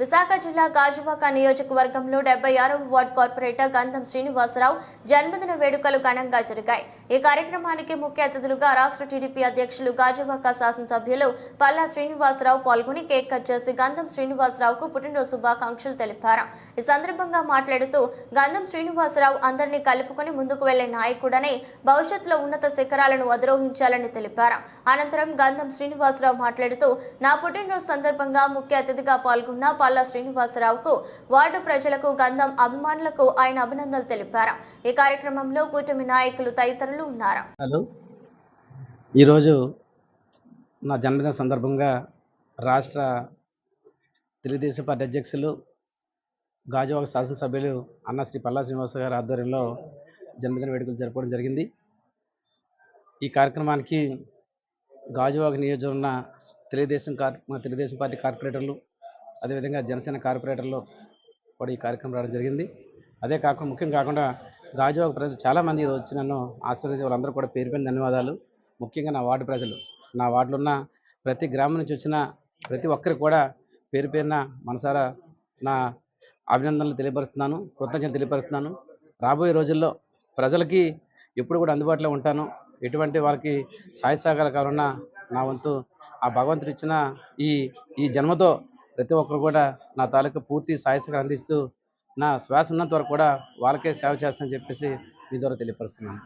విశాఖ జిల్లా గాజువాక నియోజకవర్గంలో డెబ్బై ఆరవ వార్డ్ కార్పొరేటర్ గంధం శ్రీనివాసరావు జన్మదిన వేడుకలు ఘనంగా జరిగాయి. ఈ కార్యక్రమానికి ముఖ్య అతిథులుగా రాష్ట్ర టీడీపీ అధ్యక్షులు గాజువాక శాసనసభ్యులు పల్లా శ్రీనివాసరావు పాల్గొని కేక్ కట్ చేసి గంధం శ్రీనివాసరావుకు పుట్టినరోజు శుభాకాంక్షలు తెలిపారు. ఈ సందర్భంగా మాట్లాడుతూ గంధం శ్రీనివాసరావు అందరినీ కలుపుకొని ముందుకు వెళ్ళే నాయకుడని భవిష్యత్తులో ఉన్నత శిఖరాలను అధిరోహించాలని తెలిపారు. అనంతరం గంధం శ్రీనివాసరావు మాట్లాడుతూ నా పుట్టినరోజు సందర్భంగా ముఖ్య అతిథిగా పాల్గొన్న పల్లా శ్రీనివాసరావుకు వార్డు ప్రజలకు గంధం అభిమానులకు ఆయన అభినందనలు తెలిపారు. ఈ కార్యక్రమంలో కూటమి నాయకులు తదితరులు ఉన్నారు. హలో. ఈరోజు నా జన్మదిన సందర్భంగా రాష్ట్ర తెలుగుదేశం పార్టీ అధ్యక్షులు గాజువాక శాసనసభ్యులు అన్న శ్రీ పల్లా శ్రీనివాస గారి ఆధ్వర్యంలో జన్మదిన వేడుకలు జరపడం జరిగింది. ఈ కార్యక్రమానికి గాజువాక నియోజకవర్గ ఉన్న తెలుగుదేశం కార్ మా తెలుగుదేశం పార్టీ కార్పొరేటర్లు అదేవిధంగా జనసేన కార్పొరేటర్లో కూడా ఈ కార్యక్రమం రావడం జరిగింది. అదే కాకుండా ముఖ్యం కాకుండా గాజువాక ప్రజలు చాలామంది వచ్చి నన్ను ఆశీర్వదించే వాళ్ళందరూ కూడా పేరు ధన్యవాదాలు. ముఖ్యంగా నా వార్డు ప్రజలు. నా వార్డులో ఉన్న ప్రతి గ్రామం నుంచి వచ్చిన ప్రతి ఒక్కరికి కూడా పేరు పేరున మనసారా నా అభినందనలు తెలియపరుస్తున్నాను కృతజ్ఞతలు తెలియపరుస్తున్నాను. రాబోయే రోజుల్లో ప్రజలకి ఎప్పుడు కూడా అందుబాటులో ఉంటాను. ఎటువంటి వారికి సాయ సహకారాలు కావాలన్నా నా వంతు ఆ భగవంతుడు ఇచ్చిన ఈ ఈ జన్మతో ప్రతి ఒక్కరు కూడా నా తాలూకు పూర్తి సాయ అందిస్తూ నా శ్వాస ఉన్నంత వరకు కూడా వాళ్ళకే సేవ చేస్తానని చెప్పేసి మీ ద్వారా తెలియపరుస్తున్నాను.